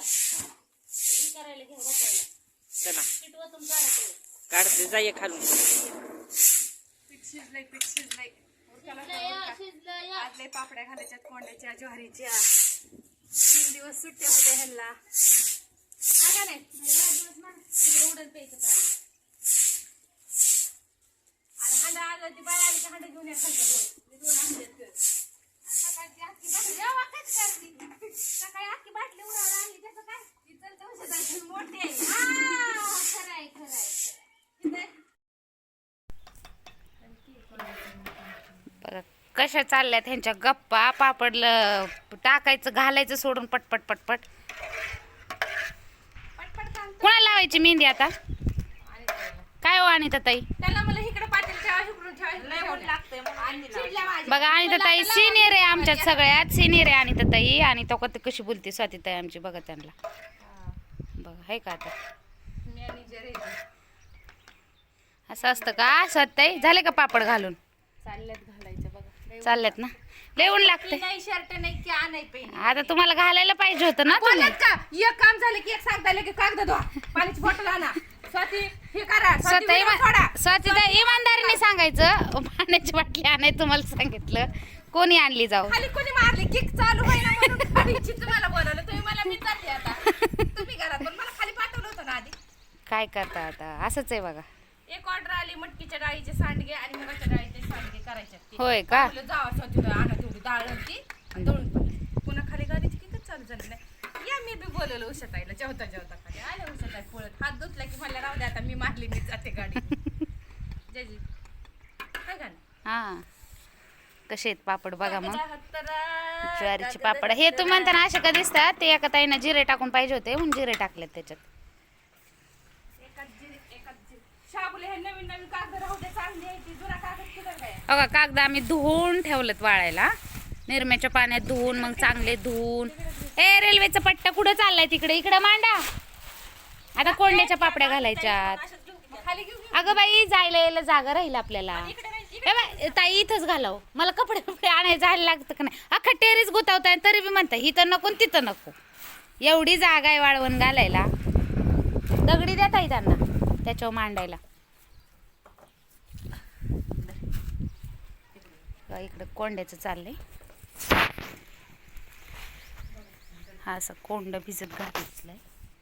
करायला घ्या वाटायला चला. पीठ वतून काढायचं काढते जाय खालून पीठ शिजलंय पीठ शिजलंय उरकाला पापड्या घालायच्या कोंड्याच्या ज्वारीच्या. तीन दिवस सुट्ट्या होत्या ह्यांना. हा का नाही? तिकडे उडत प्यायचं पाणी. आणि हांडा आलं ती बाय आली की हांडा घेऊन या खालच्या दोन मी दोन आणले सकाळची अख्खी बाटली जेव्हा कच करते सकाळी अख्खी बाटली उडावर आणली त्याचं काय ती चलते औषधाची मोठी आहे हा, खरंय खरंय खरंय बघा कशा चालल्यात ह्यांच्या गप्पा? पापड ल- टाकायचं घालायचं सोडून पटपट पटपट. कोणाला लावायची मेहंदी आता. काय हो आणि ताई बघा आणि ताई सिनियर आहे आमच्यात सगळ्यात. सिनियर आहे आणि ताई. आणि तो कधी कशी बोलते स्वाती ताई आमची बघा त्यांना. बघा आहे का आता? मॅनेजर आहे असं असतं का? स्वतः झाले का पापड घालून? चालल्यात घालायचं बघा लय ना? लेवून लागते नाही शर्ट नाही की नाही आता तुम्हाला घालायला पाहिजे होतं ना तुम्ही? बोलत का? एक काम झालं की एक सांगता आलं की कागद धुवा. पाण्याची बॉटल आणा. स्वाती हे करा. स्वाती स्वतः विना सोडा. स्वतः इमानदारीने सांगायचं. पाण्याची बाटली आणाय तुम्हाला सांगितलं. कोणी आणली जाऊ? खाली कोणी मारली? किक चालू होईना म्हणून तुम्हाला बोलवलं. तुम्ही मला मी आता. तुम्ही घरात पण मला खाली पाठवलं होतं ना आधी. काय करता आता? असंच आहे बघा. एक ऑर्डर आली मटकीच्या डाळीचे सांडगे आणि मुगाच्या डाळीचे सांडगे करायचे ते. होय का? जावा स्वच्छ आणा तेवढी डाळ ती आणि दळून पुन्हा खाली गाडीची किती चालू झाली नाही. या मी बी बोलवलं उशताईला जेवता जेवता खाली. आले उशताई पळत. हात धुतला की मला राहू दे आता मी मारली मी जाते गाडी जयजी काय का हा. कसे आहेत पापड बघा मग. ज्वारीची पापड. हे तुम्ही म्हणताना असे का दिसतात? ते एका ताईनं जिरे टाकून पाहिजे होते म्हणून जिरे टाकलेत त्याच्यात. नवीन कागद आम्ही धुवून ठेवलेत वाळायला. निरम्याच्या पाण्यात धुवून मग चांगले धुवून. ए रेल्वेचा पट्टा कुठं चाललाय तिकडे? इकडे मांडा. आता कोंड्याच्या पापड्या घालायच्यात? अगं बाई जायला यायला जागा राहील आपल्याला. ताई इथंच घालाव. मला कपडे कपडे आणायला जायला लागतं का नाही? अख्खा टेरेस गुतावताय तरी बी म्हणता इथं नको तिथं नको. एवढी जागा आहे वाळवण घालायला. दगडी द्या ताई त्यांना त्याच्यावर मांडायला. बघा, इकडं कोंड्याचं चाललंय. हा असं कोंड भिजत घातलंय.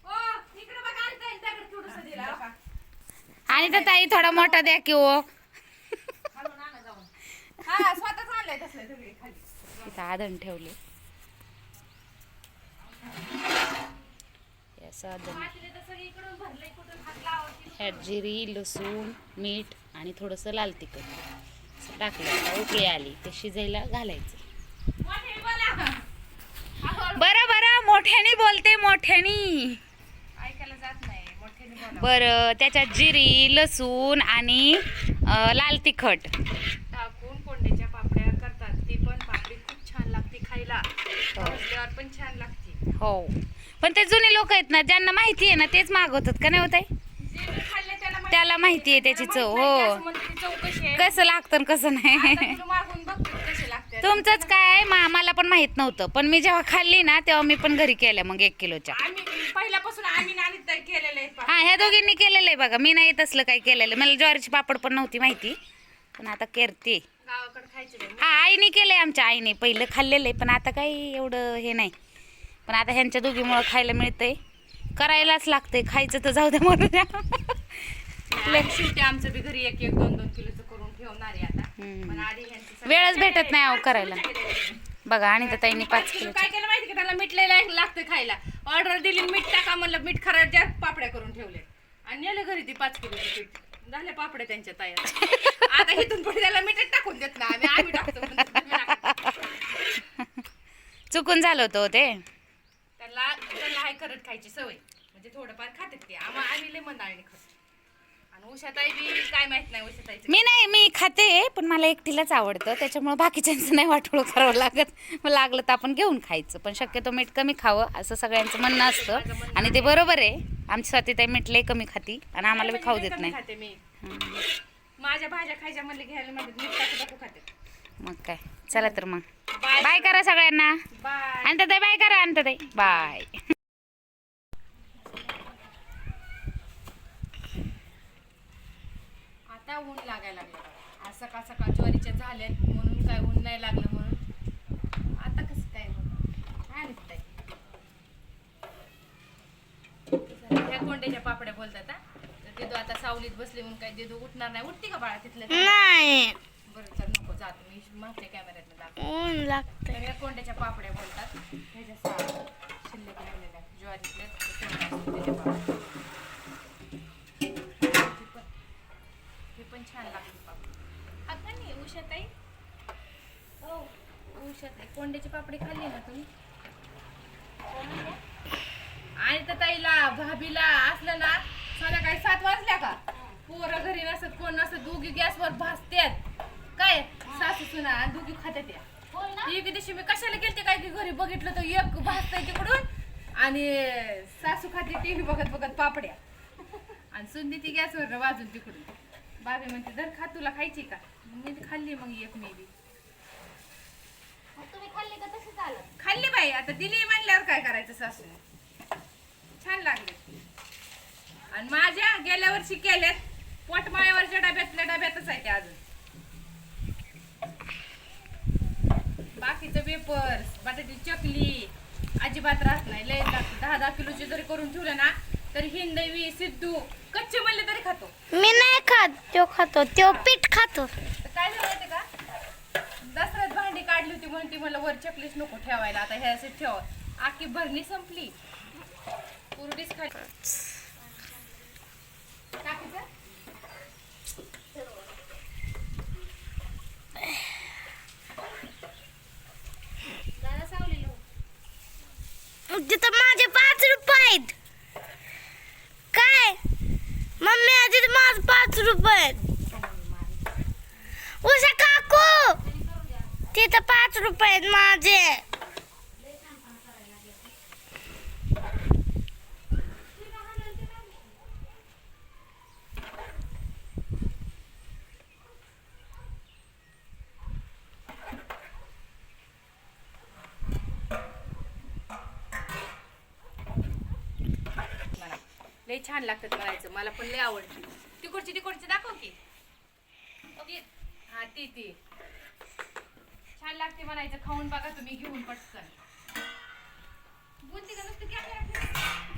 ओ, आणि तर ताई थोडा मोठा द्या की जाऊन. हा. इथं आदण ठेवले. ह्यात जिरी लसूण मीठ आणि थोडंसं लाल तिखट. टाकलं उकळी आली ते शिजायला घालायचं. मोठे बोला. अहो, बरं बरं मोठ्यानी बोलते मोठ्यानी. बरं त्याच्यात जिरी लसूण आणि लाल तिखट. टाकून कोंड्याच्या पापड्या करतात. ती पण पापडी खूप छान लागते खायला. भाजल्यावर पण छान लागते. हो. पण ते जुने लोक आहेत ना ज्यांना माहिती आहे ना तेच मागवतात का नाही होत आहे खाल्ले त्याला माहिती- आहे. त्याची चव. हो. आहे. कसं लागतं आणि कसं नाही. आता तुला मागून बघते कशी लागते तुमचंच काय आहे मा मला पण माहीत नव्हतं. पण मी जेव्हा खाल्ली ना तेव्हा मी पण घरी केल्या मग एक किलोच्या. आम्ही पहिल्यापासून आम्ही नानी तर केलेले आहेत पापड. हा ह्या दोघींनी केलेलं आहे बघा. मी नाही तसलं काही केलेलं. मला ज्वारीची पापड पण नव्हती माहिती. पण आता करते. गावाकडे खायचे नाही. हा आईने केलंय आमच्या आईने. पहिलं खाल्लेलं आहे पण आता काही एवढं हे नाही. पण आता ह्यांच्या दोघीमुळं खायला मिळतंय. करायलाच लागतंय. खायचं तर जाऊ द्या म्हणून. द्या शेवटी आमचं बी घरी एक एक दोन दोन किलोचं करून ठेवणार आहे आता. हम्म. पण आधी ह्यांचं सगळं वेळच भेटत. नाही अहो करायला. बघा आणि तर ताईने पाच किलो किलो काय केलं माहिती का? त्याला मीठ लय लागतं खायला. ऑर्डर दिली मीठ टाका म्हणलं मीठ खराब ज्या पापड्या करून ठेवले. आणि नेलं घरी ती पाच पीठ. झाले पापड्या त्यांच्या तयार. आता इथून पुढे त्याला मीठच टाकून देत ना आम्ही. आम्ही टाकतो म्हणतो तुम्ही नका. चुकून झालं होतं हो ते. त्याला त्याला हाय करत खायची सवय. म्हणजे थोडंफार खातात ते. आम्हा आम्ही लय मंदाळणी खातो. उषाताई बी काय माहीत नाही उषाताईचं. मी नाही मी खाते पण मला एकटीलाच आवडतं. त्याच्यामुळे बाकीच्यांचं नाही वाटोळं करावं लागत. मग लागलं तर आपण घेऊन खायचं. पण शक्यतो मीठ कमी खावं असं सगळ्यांचं म्हणणं असतं. आणि ते बरोबर आहे. आमची स्वाती मीठ लय कमी खाती आणि आम्हाला बी खाऊ देत कमी नाही. खाते मी. हं. माझ्या भाज्या खायच्या म्हणले घ्यायला म्हणते मीठ टाकू टाकू खाते. मग काय? चला तर मग. बाय. बाय करा सगळ्यांना. बाय. आणि बाय करा आणि बाय. आता ऊन लागायला लागलं. आज सकाळ सकाळ ज्वारीच्या झाल्यात म्हणून काय ऊन नाही लागलं म्हणून. आता कसं काय काय नाही ताई. ह्या कोंड्याच्या पापड्या बोलतात हा? तर दिदू आता सावलीत बसली म्हणून काय दिदू उठणार नाही. उठते का बाळा तिथलं नाही. बरं तर नको जातो मी मागच्या कॅमेऱ्यात दाखव. ऊन लागतंय. तर या कोंड्याच्या पापड्या बोलतात ह्याच्या सहा शिल्लक राहिलेल्या ज्वारीतल्या ते कोंड्या असतात त्याच्या पापड्या. कोंड्याची पापडी खाल्ली ना तुम्ही? आणि तर ताईला भाभीला असलं ना संध्याकाळी सात वाजल्या का? पोरं घरी नसत कोण नसत दोघी गॅसवर भासत्यात काय? सासू सुना आणि दोघी खात्यात या. बोल ना? एक दिवशी मी कशाला गेलते काय की घरी बघितलं तर एक भाजताय तिकडून आणि सासू खाते टीव्ही बघत बघत पापड्या. आणि सुंदी ती गॅसवर वाजून तिकडून. बाबी म्हणते जर खा तुला खायची का? मी खाल्ली मग एक मे बी मग तुम्ही खाल्ली का बाई आता दिली म्हणल्यावर काय करायचं सासूने छान लागले. आणि माझ्या गेल्या वर्षी केल्यात पोटमाळ्यावरच्या डब्यातल्या डब्यातच आहे ते अजून. बाकीचं वेपर्स बटाटी चकली अजिबात राहत नाही. लय लागतं दहा दहा किलोची जरी करून ठेवलं ना तरी हिंदवी सिद्धू कच्चे म्हणले तरी खातो. मी नाही खात तो खातो तो पीठ खातो. तर काय झालं दसऱ्यात ती म्हणती मला वर चकलीच नको ठेवायला आता ह्या असे ठेव. आखी भरणी संपली. कुरडीच खाली. टाकीचं? तिथं माझे पाच रुपये आहेत. काय? मम्मी तिथं माझं पाच रुपये आहेत. उषा तिथं पाच रुपये आहेत माझे. लय छान लागतात म्हणायचं. मला पण लय आवडते. तिकडची तिकडची दाखव की. ती- हा ती ती. छान लागते म्हणायचं. खाऊन बघा तुम्ही घेऊन पटकन. बोलते का नुसतं? कॅमेरा